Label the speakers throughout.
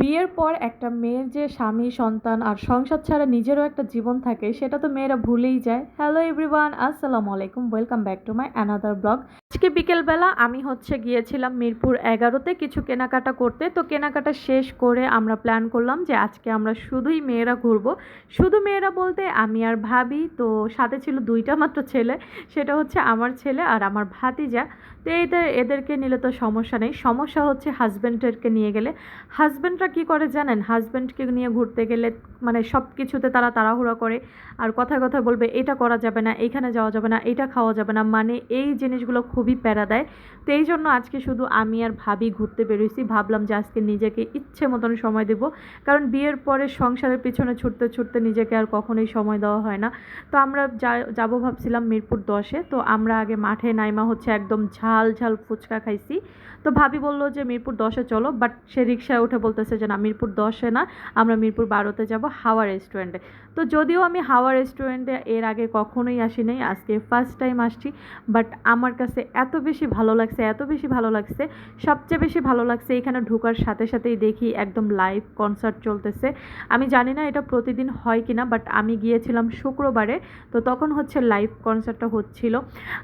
Speaker 1: বিয়ের পর একটা মেয়ের যে স্বামী, সন্তান আর সংসার ছাড়া নিজেরও একটা জীবন থাকে, সেটা তো মেয়েরা ভুলেই যায়। হ্যালো এভরিওয়ান আসসালামু আলাইকুম welcome back to my another blog আজকে বিকেলবেলা আমি হচ্ছে গিয়েছিলাম মিরপুর এগারোতে কিছু কেনাকাটা করতে। তো কেনাকাটা শেষ করে আমরা প্ল্যান করলাম যে আজকে আমরা শুধুই মেয়েরা ঘুরবো। শুধু মেয়েরা বলতে আমি আর ভাবি, তো সাথে ছিল দুইটা মাত্র ছেলে, সেটা হচ্ছে আমার ছেলে আর আমার ভাতিজা। তো এদের এদেরকে নিলে তো সমস্যা নেই। সমস্যা হচ্ছে হাজব্যান্ডেরকে নিয়ে গেলে। হাজব্যান্ডরা কী করে জানেন? হাজব্যান্ডকে নিয়ে ঘুরতে গেলে মানে সব কিছুতে তারা তাড়াহুড়া করে। আর কথায় কথায় বলবে, এটা করা যাবে না এইখানে যাওয়া যাবে না, এটা খাওয়া যাবে না। মানে এই জিনিসগুলো খুবই প্যারা দেয়। তো এই জন্য আজকে শুধু আমি আর ভাবি ঘুরতে বেরোইছি। ভাবলাম যে আজকে নিজেকে ইচ্ছে মতন সময় দেব। কারণ বিয়ের পরে সংসারের পিছনে ছুটতে ছুটতে নিজেকে আর কখনোই সময় দেওয়া হয় না। তো আমরা যা- যাব ভাবছিলাম মিরপুর দশে। তো আমরা আগে মাঠে নাইমা হচ্ছে একদম ঝাল ঝাল ফুচকা খাইছি। তো ভাবি বলল যে মিরপুর দশে চলো, বাট সে রিক্সায় উঠে বলতেছে যে না, মিরপুর দশে না, আমরা মিরপুর বারোতে যাব হাওয়া রেস্টুরেন্টে। তো যদিও আমি হাওয়া রেস্টুরেন্টে এর আগে কখনোই আসি নাই আজকে ফার্স্ট টাইম আসছি বাট আমার কাছে এত বেশি ভালো লাগছে, এত বেশি ভালো লাগছে। সবচেয়ে বেশি ভালো লাগছে এখানে ঢোকার সাথে সাথেই দেখি একদম লাইভ কনসার্ট চলতেছে। আমি জানি না এটা প্রতিদিন হয় কিনা বাট আমি গিয়েছিলাম শুক্রবারে, তো তখন হচ্ছে লাইভ কনসার্টটা হচ্ছিল।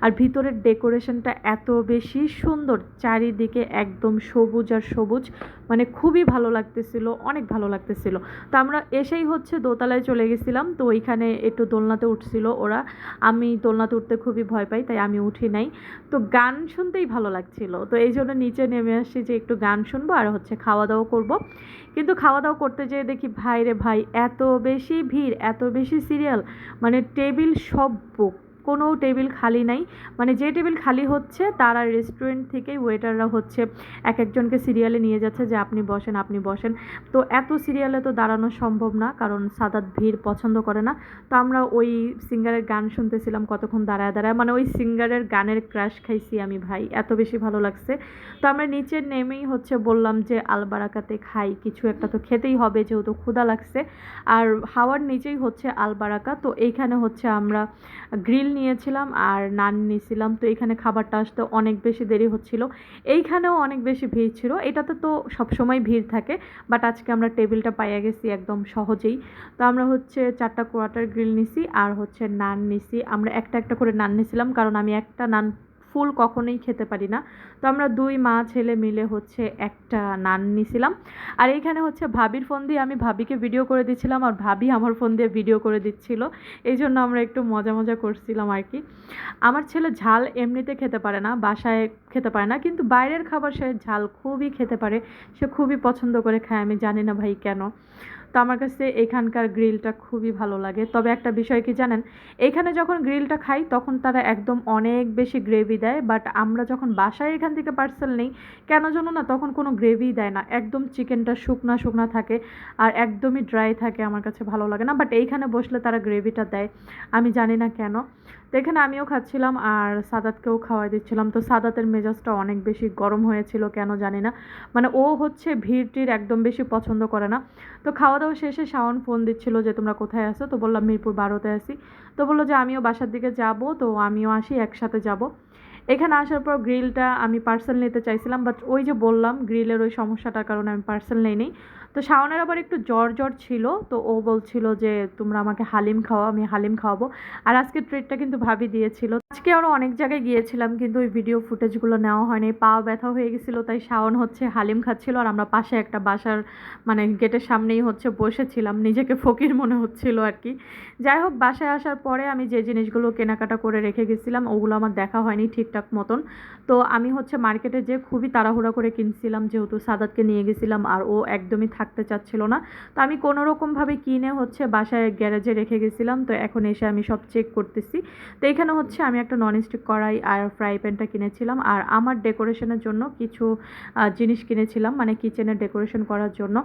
Speaker 1: আর ভিতরের ডেকোরেশনটা এত বেশি সুন্দর, চারিদিকে একদম সবুজ আর সবুজ মানে খুবই ভালো লাগতেছিল, অনেক ভালো লাগতেছিল। তো আমরা এসেই হচ্ছে দোতলায় চলে গেছিলাম, তো ওইখানে একটু দোলনাতে উঠছিল ওরা। আমি দোলনাতে উঠতে খুবই ভয় পাই, তাই আমি উঠি নাই। তো গান শুনতেই ভালো লাগছিল। তো এই জন্য নিচে নেমে আসছি যে একটু গান শুনব আর হচ্ছে খাওয়া দাওয়া করব। কিন্তু খাওয়া দাওয়া করতে যেয়ে দেখি ভাই রে ভাই, এত বেশি ভিড়, এত বেশি সিরিয়াল মানে টেবিল সব বুক কোনো টেবিল খালি নাই। মানে যে টেবিল খালি হচ্ছে, তারা রেস্টুরেন্ট থেকেই ওয়েটাররা হচ্ছে এক একজনকে সিরিয়ালে নিয়ে যাচ্ছে যে আপনি বসেন আপনি বসেন। তো এত সিরিয়ালে তো দাঁড়ানো সম্ভব না, কারণ সাদাত ভিড় পছন্দ করে না। তো আমরা ওই সিঙ্গারের গান শুনতেছিলাম কতক্ষণ দাঁড়ায় দাঁড়ায়। মানে ওই সিঙ্গারের গানের ক্র্যাশ খাইছি আমি ভাই, এত বেশি ভালো লাগছে। তো আমরা নিচে নেমেই হচ্ছে বললাম যে, আলবারাকাতে খাই, কিছু একটা তো খেতেই হবে যেহেতু ক্ষুধা লাগছে। আর হাওয়ার নিচেই হচ্ছে আলবারাকা। তো এইখানে হচ্ছে আমরা গ্রিল নিয়েছিলাম আর নান নিয়েছিলাম। তো এখানে খাবারটা আসতে অনেক বেশি দেরি হচ্ছিল। এইখানেও অনেক বেশি ভিড় ছিল। এটাতে তো সবসময় ভিড় থাকে বাট আজকে আমরা টেবিলটা পাইয়া গেছি একদম সহজেই। তো আমরা হচ্ছে চারটা কোয়াটার গ্রিল নিছি আর হচ্ছে নান নিছি। আমরা একটা একটা করে নান নিছিলাম, কারণ আমি একটা নান ফুল কখনোই খেতে পারি না। তো আমরা দুই মা ছেলে মিলে হচ্ছে একটা নান নিছিলাম। আর এইখানে হচ্ছে ভাবির ফোন দিয়ে আমি ভাবিকে ভিডিও করে দিচ্ছিলাম আর ভাবি আমার ফোন দিয়ে ভিডিও করে দিচ্ছিল। এই জন্য আমরা একটু মজা মজা করছিলাম আর কি। আমার ছেলে ঝাল এমনিতে খেতে পারে না। বাসায় খেতে পারে না, কিন্তু বাইরের খাবার সে ঝাল খুবই খেতে পারে, সে খুবই পছন্দ করে খায়, আমি জানি না ভাই কেন। তো আমার কাছে এখানকার গ্রিলটা খুবই ভালো লাগে। তবে একটা বিষয় কি জানেন, এখানে যখন গ্রিলটা খাই, তখন তারা একদম অনেক বেশি গ্রেভি দেয়, বাট আমরা যখন বাসায় এখান থেকে পার্সেল নেই, কেন জানো না, তখন কোনো গ্রেভি দেয় না। একদম চিকেনটা শুকনা শুকনা থাকে আর একদমই ড্রাই থাকে, আমার কাছে ভালো লাগে না, বাট এইখানে বসলে তারা গ্রেভিটা দেয়, আমি জানি না কেন। তো এখানে আমিও খাচ্ছিলাম আর সাদাতকেও খাওয়াই দিচ্ছিলাম। তো সাদাতের মেজাজটা অনেক বেশি গরম হয়েছিল, কেন জানি না। মানে ও হচ্ছে ভিড়টির একদম বেশি পছন্দ করে না। তো খাওয়া দাওয়া শেষে শাওন ফোন দিচ্ছিল যে, তোমরা কোথায় আসো তো বললাম, মিরপুর বারোতে আসি তো বলল যে, আমিও বাসার দিকে যাব, তো আমিও আসি, একসাথে যাব। এখানে আসার পর গ্রিলটা আমি পার্সেল নিতে চাইছিলাম, বাট ওই যে বললাম, গ্রিলের ওই সমস্যাটার কারণে আমি পার্সেল নেই তো শাওনের আবার একটু জ্বর জ্বর ছিল, তো ও বলছিল যে, তোমরা আমাকে হালিম খাওয়া আমি হালিম খাওয়াবো। আর আজকে ট্রিটটা কিন্তু ভাবি দিয়েছিল। আজকে আরও অনেক জায়গায় গিয়েছিলাম, কিন্তু ওই ভিডিও ফুটেজগুলো নেওয়া হয়নি পা ব্যথা হয়ে গেছিল, তাই শাওন হচ্ছে হালিম খাচ্ছিল, আর আমরা পাশে একটা বাসার মানে গেটের সামনেই হচ্ছে বসেছিলাম, নিজেকে ফকির মনে হচ্ছিল আর কি। যাই হোক, বাসায় আসার পরে আমি যে জিনিসগুলো কেনাকাটা করে রেখে গেছিলাম, ওগুলো আমার দেখা হয়নি ঠিকঠাক মতন। তো আমি হচ্ছে মার্কেটে যে খুবই তাড়াহুড়া করে কিনছিলাম, যেহেতু সাদাতকে নিয়ে গেছিলাম, আর ও একদমই থাকতে চাচ্ছিল না। তো আমি কোনো রকমভাবে কিনে হচ্ছে বাসায় গ্যারেজে রেখে গেছিলাম। তো এখন এসে আমি সব চেক করতেছি। তো এখানে হচ্ছে আমি একটা ননস্টিক কড়াই আর ফ্রাই প্যানটা কিনেছিলাম। আর আমার ডেকোরেশনের জন্য কিছু জিনিস কিনেছিলাম। মানে কিচেনের ডেকোরেশন করার জন্য।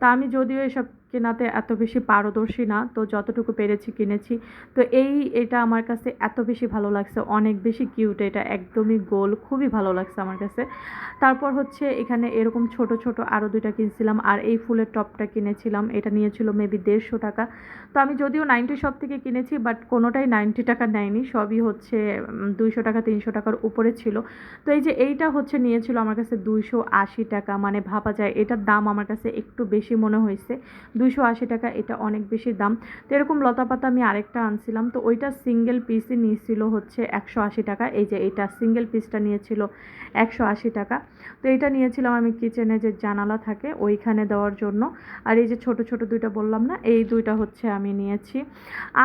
Speaker 1: তা আমি যদিও এসব কেনাতে এত বেশি পারদর্শী না, তো যতটুকু পেরেছি কিনেছি। তো এই এটা আমার কাছে এত বেশি ভালো লাগছে, অনেক বেশি কিউট, এটা একদমই গোল, খুবই ভালো লাগছে আমার কাছে। তারপর হচ্ছে এখানে এরকম ছোট ছোট আরও দুইটা কিনছিলাম, আর এই ফুলের টপটা কিনেছিলাম, এটা নিয়েছিল মেবি দেড়শো টাকা। তো আমি যদিও নাইনটি শপ থেকে কিনেছি বাট কোনোটাই নাইনটি টাকা নেয়নি, সবই হচ্ছে দুইশো টাকা, তিনশো টাকার উপরে ছিল। তো এই যে এইটা হচ্ছে নিয়েছিল আমার কাছে দুইশো আশি টাকা মানে ভাবা যায়, এটার দাম আমার কাছে একটু বেশি মনে হয়েছে। দুইশো আশি টাকা, এটা অনেক বেশি দাম। তো এরকম লতা পাতা আমি আরেকটা আনছিলাম। তো ওইটা সিঙ্গেল পিসই নিয়েছিল হচ্ছে একশো আশি টাকা। এই যে এটা সিঙ্গেল পিসটা নিয়েছিল একশো আশি টাকা। তো এটা নিয়েছিলাম আমি কিচেনে যে জানালা থাকে ওইখানে দেওয়ার জন্য। আর এই যে ছোট ছোট দুইটা বললাম না, এই দুইটা হচ্ছে আমি নিয়েছি।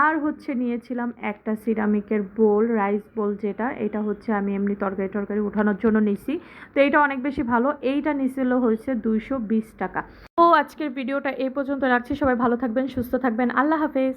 Speaker 1: আর হচ্ছে নিয়েছিলাম একটা সিরামিকের বোল, রাইস বোল যেটা, এটা হচ্ছে আমি এমনি তরকারি, টরকারি উঠানোর জন্য নিছি। তো এইটা অনেক বেশি ভালো। এইটা নিছিল হচ্ছে দুইশো বিশ টাকা। তো আজকের ভিডিওটা এই পর্যন্ত রাখছি। সবাই ভালো থাকবেন সুস্থ থাকবেন। আল্লাহ হাফেজ।